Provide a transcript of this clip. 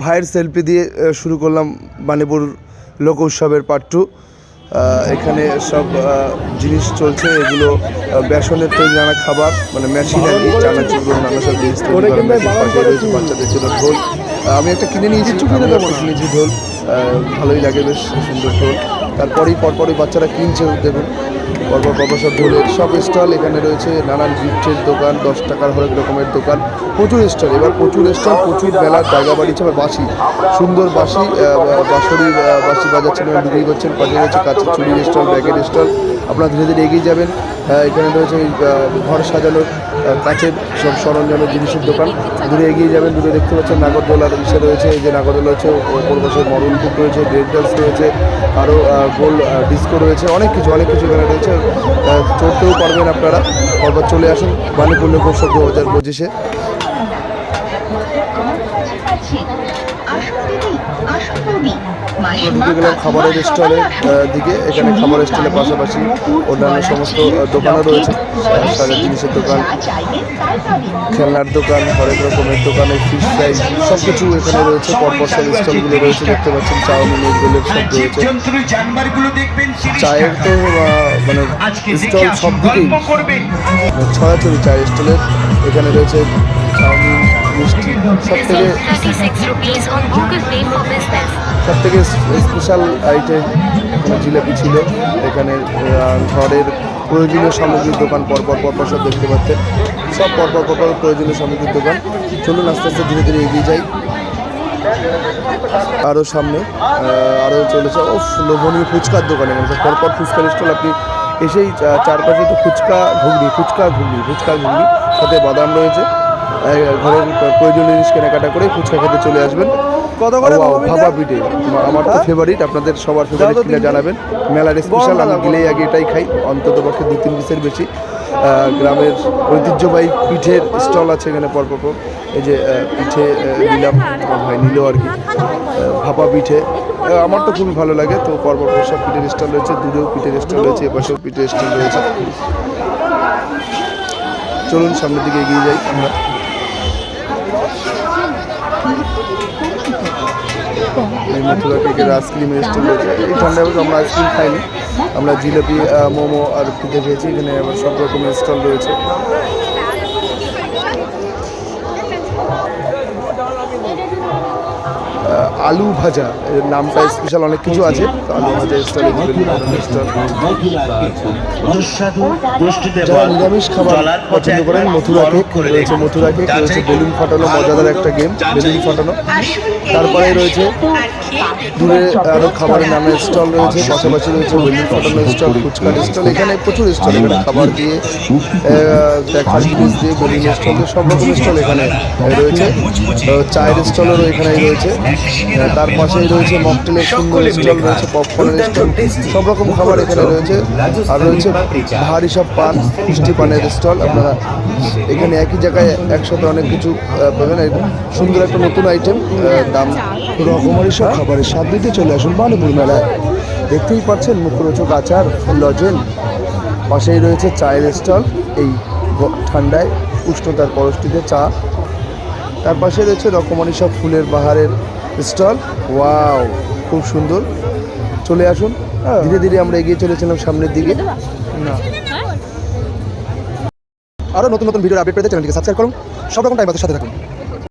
ভাইয়ের সেলফি দিয়ে শুরু করলাম বানিপুর লোক উৎসবের পার্ট টু এখানে সব জিনিস চলছে এগুলো বেসনের তৈরি নানা খাবার মানে মেশিন আর কি চানাচুর নানা সব জিনিস তৈরি করা বাচ্চাদের জন্য ঢোল। আমি একটা কিনে নিয়েছি একটা কিনেছি ঢোল। ভালোই লাগে বেশ সুন্দর ঢোল। তারপরেই, পরপরই বাচ্চারা কিনছে দেখুন। পরপর পরপর সব ঢোলের সব স্টল এখানে রয়েছে, নানান গিফটের দোকান, দশ টাকার হরেক রকমের দোকান, প্রচুর স্টল। এবার প্রচুর স্টল, প্রচুর মেলার জায়গা বাড়িছে আবার বাসি সুন্দর বাসি বাঁশরি বাসি বাজাচ্ছেন বিক্রি করছেন পাশে রয়েছে কাছে চুরির স্টল, ব্যাগের স্টল। আপনারা ধীরে ধীরে এগিয়ে যাবেন। এখানে রয়েছে ঘর সাজানোর কাছের সব সরঞ্জামের জিনিসের দোকান। দূরে এগিয়ে যাবেন, দূরে দেখতে পাচ্ছেন নাগরদোলার ইসে রয়েছে, এই যে নাগরদোলা রয়েছে ওপর বসে মরণ কুক রয়েছে ডান্স রয়েছে, আরও গোল ডিস্কো রয়েছে, অনেক কিছু অনেক কিছু এখানে রয়েছে। চড়তেও পারবেন আপনারা। পরপর চলে আসুন বাণীপুর লোকোৎসব দু হাজার পঁচিশে ঢুকে খাবারের স্টলের দিকে এখানে খাবারের স্টলের পাশাপাশি অন্যান্য সমস্ত দোকানও রয়েছে সারের জিনিসের দোকান খেলনার দোকান হরেক রকমের দোকানে ফিশ ফ্রাই সব কিছু এখানে রয়েছে পরপর সব স্টলগুলো রয়েছে দেখতে পাচ্ছেন চাউমিন এগুলোর সব রয়েছে। চায়ের তো মানে স্টল সব দিকেই। করবেন। ছড়াছড়ি চায়ের স্টলের এখানে রয়েছে চাউমিন মিষ্টি সব থেকে 36 rupees on Google Pay for business. সব থেকে স্পেশাল আইটেম এখানে জিলাপি ছিল। এখানে ঘরের প্রয়োজনীয় সামগ্রীর দোকান পরপর পরপর সব দেখতে পাচ্ছেন সব পরপর পরপর প্রয়োজনীয় সামগ্রীর দোকান। চলুন আস্তে আস্তে ধীরে ধীরে এগিয়ে যাই। আরও সামনে আরও চলেছে ও লোভনীয় ফুচকার দোকানে মানে পরপর ফুচকার স্টল আপনি এসেই চারপাশে তো ফুচকা ঘুগনি ফুচকা ঘুগনি ফুচকা ঘুগনি, সাথে বাদাম রয়েছে। ঘরের প্রয়োজনীয় জিনিস কেনাকাটা করে ফুচকা খেতে চলে আসবেন। কত করে ভাবা পিঠে। আমার তো ফেভারিট আপনাদের সবার ফেভারিট কিনা জানাবেন। মেলার স্পেশাল আমি গেলেই আগে এটাই খাই অন্তত পক্ষে দু তিন পিসের বেশি। গ্রামের ঐতিহ্যবাহী পিঠের স্টল আছে এখানে পরপর। পর। এই যে পিঠে নিলাম ভাই নিল আর কি। ভাপা পিঠে। আমার তো খুবই ভালো লাগে তো পরপর পর সব পিঠের স্টল রয়েছে দূরেও পিঠের স্টল রয়েছে এপাশেও পিঠের স্টল রয়েছে। চলুন সামনের দিকে এগিয়ে যাই আমরা মথুরা থেকে আইসক্রিমের স্টল রয়েছে এই অবশ্য আমরা আইসক্রিম খাইনি। আমরা জিলাপি মোমো আর পিঠে খেয়েছি। এখানে আবার সব রকমের স্টল রয়েছে। আলু ভাজা এর নামটা স্পেশাল অনেক কিছু আছে। আলু ভাজা স্টল স্টল যারা নিরামিষ খাবার পছন্দ করেন মথুরা কেক রয়েছে মথুরা কেক রয়েছে বেলুন ফাটানো মজাদার একটা গেম বেলুন ফাটানো। তারপরে রয়েছে দূরে আরও খাবারের নামের স্টল রয়েছে পাশাপাশি রয়েছে বেলুন ফাটানো স্টল ফুচকার স্টল এখানে প্রচুর স্টল এখানে খাবার দিয়ে আহ, দেখার জিনিস দিয়ে বেলুন স্টল দিয়ে সব রকম স্টল এখানে রয়েছে। চায়ের স্টলও এখানে রয়েছে। তার পাশেই রয়েছে মকটেলের সুন্দর স্টল রয়েছে পপকর্নের স্টল সব রকম খাবার এখানে রয়েছে। আর রয়েছে ভারী সব পান মিষ্টি পানের স্টল। আপনারা এখানে একই জায়গায় একসাথে অনেক কিছু পাবেন। সুন্দর একটা নতুন আইটেম দাম রকমারি সব খাবারের স্বাদ দিতে চলে আসুন বানুপুর মেলায়। দেখতেই পাচ্ছেন মুখরোচক আচার লজেন। পাশেই রয়েছে চায়ের স্টল এই ঠান্ডায় উষ্ণতার পরশটিতে চা। তার পাশে রয়েছে রকমারি সব ফুলের বাহারের স্টল। ওয়াও খুব সুন্দর। চলে আসুন। ধীরে ধীরে আমরা এগিয়ে চলেছিলাম সামনের দিকে। না। আরও নতুন নতুন ভিডিও আপডেট পেতে চ্যানেলটিকে সাবস্ক্রাইব করুন। সব রকম টাইম সাথে থাকুন।